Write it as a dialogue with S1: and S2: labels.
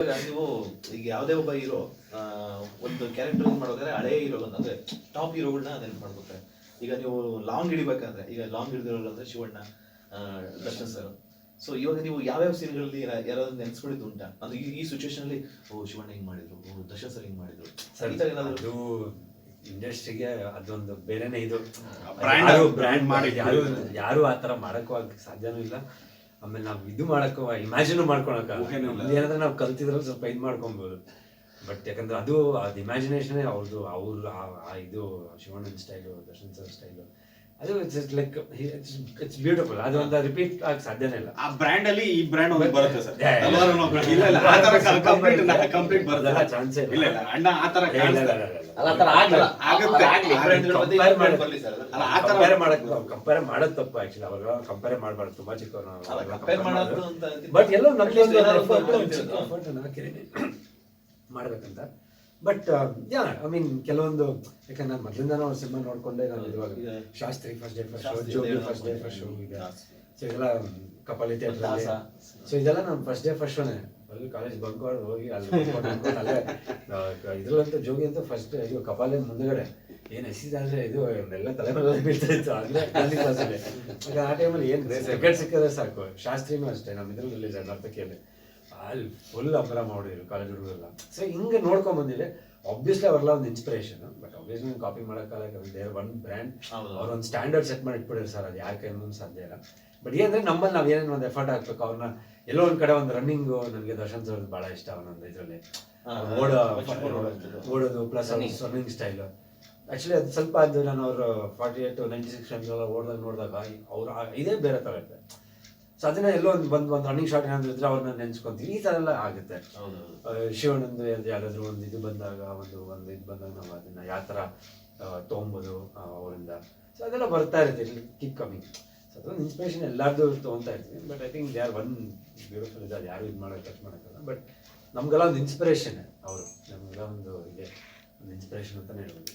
S1: ನೀವು ಈಗ ಯಾವುದೇ ಒಬ್ಬ ಹೀರೋ ಒಂದು ಕ್ಯಾರೆಕ್ಟರ್ ಮಾಡೋದ್ರೆ ಹಳೆ ಹೀರೋ ಅಂದ್ರೆ ಟಾಪ್ ಹೀರೋಗಳನ್ನ ನೆನಪು ಮಾಡ್ಕೊತಾರೆ ಈಗ ನೀವು ಲಾಂಗ್ ಹಿಡಿಬೇಕಂದ್ರೆ ಈಗ ಲಾಂಗ್ ಹಿಡಿದಿರೋಲ್ಲ ಅಂದ್ರೆ ಶಿವಣ್ಣ ಆ, ದರ್ಶನ್ ಸರ್ ಸೊ ಇವಾಗ ನೀವು ಯಾವ್ಯಾವ ಸೀನ್ಗಳಲ್ಲಿ ಯಾರಾದ್ರೂ ನೆನ್ಸ್ಕೊಂಡಿದ್ದು ಉಂಟಾ? ಅಂದ್ರೆ ಈ ಈ ಸಿಚುವೇಶನ್ ಅಲ್ಲಿ ಓ ಶಿವಣ್ಣ ಹಿಂಗ್ ಮಾಡಿದ್ರು ಓ ದರ್ಶನ್ ಸರ್ ಹಿಂಗ್ ಮಾಡಿದ್ರು.
S2: ಸರ್
S1: ಏನಾದ್ರು
S2: ಅದು ಇಂಡಸ್ಟ್ರಿಗೆ ಅದೊಂದು ಬೇರೆನೇ ಇದು.
S3: ಬ್ರ್ಯಾಂಡ್
S2: ಬ್ರ್ಯಾಂಡ್ ಮಾಡಿ ಯಾರು ಯಾರು ಆ ತರ ಮಾಡಕ್ಕೂ ಆಗ ಸಾಧ್ಯನೂ ಇಲ್ಲ. ಆಮೇಲೆ ನಾವು ಇದು ಮಾಡಕ್ಕ ಇಮ್ಯಾಜಿನ್ ಮಾಡ್ಕೊಳಕ. ಏನಾದ್ರೆ ನಾವು ಕಲ್ತಿದ್ರೆ ಸ್ವಲ್ಪ ಇದು ಮಾಡ್ಕೊಬೋದು. ಬಟ್ ಯಾಕಂದ್ರೆ ಅದು ಅದು ಇಮ್ಯಾಜಿನೇಷನ್ ಅವ್ರದ್ದು ಅವ್ರ ಆ ಇದು ಶಿವಣ್ಣನ ಸ್ಟೈಲು ದರ್ಶನ್ ಸರ್ ಸ್ಟೈಲು ಅದು ಜಸ್ಟ್ ಲೈಕ್ ಇಟ್ಸ್ ಬ್ಯೂಟಿಫುಲ್ ಅದು ಒಂದು ರಿಪೀಟ್ ಆಗಿ ಸಾಧ್ಯನೇ ಇಲ್ಲ.
S3: ಆ ಬ್ರ್ಯಾಂಡ್ ಅಲ್ಲಿ ಈ ಬ್ರ್ಯಾಂಡ್ ಒಂದು ಬರುತ್ತೆ ಸರ್. ಇಲ್ಲ ಇಲ್ಲ ಆ ತರ ಕಂಪ್ಲೀಟ್ ಕಂಪ್ಲೀಟ್
S2: ಬರದಲ್ಲ ಚಾನ್ಸ್ ಇಲ್ಲ.
S3: ಇಲ್ಲ ಅಣ್ಣ ಆ ತರ.
S4: ಅಲ್ಲ, ಆ ತರ ಆಗಲ್ಲ.
S3: ಆಗುತ್ತೆ.
S1: ಆಗ್ಲಿ, ಕಂಪೇರ್
S2: ಮಾಡಿ-
S1: ಬರ್ಲಿ ಅದು.
S3: ಅಲ್ಲ, ಆ ತರ-
S2: ಕಂಪೇರ್ ಮಾಡಕ್ ಕಂಪೇರ್ ಮಾಡೋದು ತಪ್ಪು ಆಕ್ಚುಲಿ ಅವಾಗ ಕಂಪೇರ್ ಮಾಡಬಾರ್ದು. ತುಂಬಾ ಚಿಕ್ಕವ್ರು
S1: ಕಂಪೇರ್ ಮಾಡೋದು ಅಂತ
S2: ಬಟ್ ಎಲ್ಲೋ ನಮ್ಗೆ
S1: ಒಂದು
S2: ಮಾಡ್ಬೇಕಂತ. ಬಟ್ ಯಾ ಐ ಮೀನ್ ಕೆಲವೊಂದು ಯಾಕಂದ್ರೆ ನಾನು ಮೊದಲಿಂದ ಅವ್ರ ಸಿನಿಮಾ ನೋಡ್ಕೊಂಡೆ ನಾನು
S1: ಇವಾಗ
S2: Shastri first day first show Jogi first day. First show ಈಗ
S1: ಜಾಸ್ತಿ.
S2: ಸೊ ಇದೆಲ್ಲ ಕಪಾಲಿ ಥಿಯೇಟರ್. ಸೊ ಇದೆಲ್ಲ ನಾನು ಫಸ್ಟ್ ಡೇ ಫಸ್ಟ್ ಶೋನೇ ಅಲ್ಲಿ ಕಾಲೇಜ್ ಬಂಕ್ ಹೊಡ್ದು ಹೋಗಿ ಅಲ್ಲಿ ಇದ್ರಲ್ಲಂತೂ ಜೋಗಿ ಅಂತ ಫಸ್ಟ್ ಇದು ಕಪಾಲಿ ಮುಂದ್ಗಡೆ ಏನ್ ಎಸಿದಾದ್ರೆ ಇದು ಎಲ್ಲ ತಲೆ ಮೇಲೆ ಬೀಳ್ತಾ ಇತ್ತು ಅಲ್ಲೇ ಅಲ್ಲಿ ಕ್ಲಾಸಲ್ಲಿ ಆ ಟೈಮಲ್ಲಿ ಏನು ಸಿಕ್ಕಿದ್ರೆ ಸಾಕು ಶಾಸ್ತ್ರಿನೂ ಅಷ್ಟೇ ನಮ್ಮ ಇದ್ರಲ್ಲಿ ರಿಲೀಸ್ ಆಗಿ ನರ್ತಕಿಯಲ್ಲಿ ಅಲ್ಲಿ ಫುಲ್ ಅಪರ ಮಾಡಿದ್ರು ಕಾಲೇಜ್ ಹುಡುಗರೆಲ್ಲ. ಸೊ ಹಿಂಗೆ ನೋಡ್ಕೊಂಡ್ ಬಂದಿದೆ. ಆಬ್ವಿಯಸ್ಲಿ ಅವರೆಲ್ಲ ಒಂದು ಇನ್ಸ್ಪಿರೇಷನ್ ಬಟ್ ಆಬ್ವಿಯಸ್ಲಿ ಕಾಪಿ ಮಾಡೋಕ್ಕಲ್ಲ ದೇರ್ ಒನ್ ಬ್ರ್ಯಾಂಡ್. ಅವ್ರ ಒಂದು ಸ್ಟ್ಯಾಂಡರ್ಡ್ ಸೆಟ್ ಮಾಡಿ ಇಟ್ಬಿಡಿರ್ ಸರ್ ಅದು ಯಾರ ಕೈಯಿಂದ ಸಾಧ್ಯ ಇಲ್ಲ. ಬಟ್ ಏನಂದ್ರೆ ನಮ್ಮಲ್ಲಿ ನಾವು ಏನೇನು ಒಂದು ಎಫರ್ಟ್ ಹಾಕ್ಬೇಕು ಅವ್ರನ್ನ ಎಲ್ಲೋ ಒಂದು ಕಡೆ ಒಂದು ರನ್ನಿಂಗು ನನಗೆ ದರ್ಶನ್ ಸರ್ ಬಹಳ ಇಷ್ಟ ಅವನೊಂದು ಇದರಲ್ಲಿ. ಓಡೋ
S1: ಓಡೋದು.
S2: ಪ್ಲಸ್. ರನ್ನಿಂಗ್ ಸ್ಟೈಲ್ ಆಕ್ಚುಲಿ ಅದು ಸ್ವಲ್ಪ ಅದು ನಾನು ಅವರು forty eight ninety six times ಎಲ್ಲ ಓಡಿದಾಗ ನೋಡಿದಾಗ ಅವ್ರು ಇದೇ ಬೇರೆ ಥರ ಇರುತ್ತೆ ಸೊ ಅದನ್ನ ಎಲ್ಲೋ ಒಂದು ಬಂದು ಒಂದು ರನ್ನಿಂಗ್ ಶಾಟ್ ಏನಾದ್ರು ಇದ್ರೆ ಅವ್ರನ್ನ ನೆನ್ಸ್ಕೊಂತೀವಿ. ಈ ಥರ ಎಲ್ಲ ಆಗುತ್ತೆ. ಶಿವನಂದು ಯಾವ್ದಾದ್ರು ಒಂದು ಇದು ಬಂದಾಗ ಒಂದು ಒಂದು ಇದು ಬಂದಾಗ ನಾವು ಅದನ್ನ ಯಾವ ಥರ ತೊಗೊಂಬೋದು ಅವರಿಂದ. ಸೊ ಅದೆಲ್ಲ ಬರ್ತಾ ಇರುತ್ತೆ ಕೀಪ್ ಕಮಿಂಗ್ ಸೊ ಅದೊಂದು ಇನ್ಸ್ಪಿರೇಷನ್ ಎಲ್ಲಾರ್ದು ತೊಗೊತಾ ಇರ್ತೀವಿ. But I think they are one beautiful ಇದೆ ಅದು ಯಾರು ಇದು ಮಾಡೋಕೆ ಟಚ್ ಮಾಡೋಕ್ಕಲ್ಲ. ಬಟ್ ನಮಗೆಲ್ಲ ಒಂದು ಇನ್ಸ್ಪಿರೇಷನ್ ಅವರು. ನಮಗೆಲ್ಲ ಒಂದು ಇದೆ ಒಂದು ಇನ್ಸ್ಪಿರೇಷನ್ ಅಂತಲೇ ಹೇಳ್ಬೋದು.